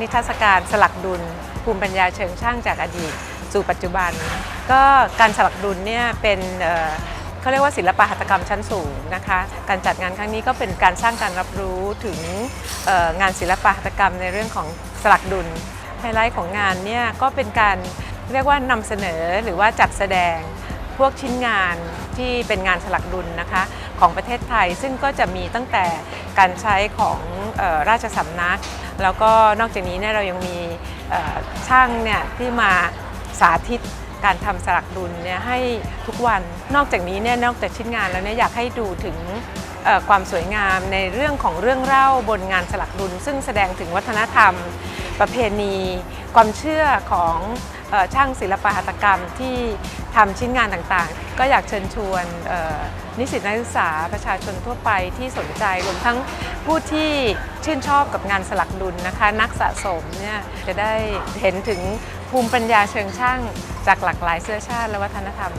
นิทรรศการสลักดุล ภูมิปัญญาเชิงช่างจากอดีต สู่ปัจจุบัน ก็การสลักดุลเนี่ยเป็นเเขาเรียกว่าศิลปะหัตถกรรมชั้นสูงนะคะ การจัดงานครั้งนี้ก็เป็นการสร้างการรับรู้ถึงงานศิลปะหัตถกรรมในเรื่องของสลักดุลไฮไลท์ของงานเนี่ยก็เป็นการเรียกว่านำเสนอหรือว่าจัดแสดงพวกชิ้นงานที่เป็นงานสลักดุลนะคะของประเทศไทยซึ่งก็จะมีตั้งแต่การใช้ของออราชสำนัก แล้วก็นอกจากนี้เนี่ยเรายังมีช่างเนี่ยที่มาสาธิตการทำสลักดุลเนี่ยให้ทุกวันนอกจากนี้เนี่ยนอกจากชิ้นงานแล้วเนี่ยอยากให้ดูถึงความสวยงามในเรื่องของเรื่องเล่าบนงานสลักดุล ซึ่งแสดงถึงวัฒนธรรม ประเพณี ความเชื่อของอช่างศิลปหัตถกรรมที่ ทำชิ้นงานต่างๆ ก็อยากเชิญชวนนิสิตนักศึกษาประชาชนทั่วไปที่สนใจรวมทั้งผู้ที่ชื่นชอบกับงานสลักดุลนะคะ นักสะสมเนี่ยจะได้เห็นถึงภูมิปัญญาเชิงช่างจากหลากหลายเชื้อชาติและวัฒนธรรม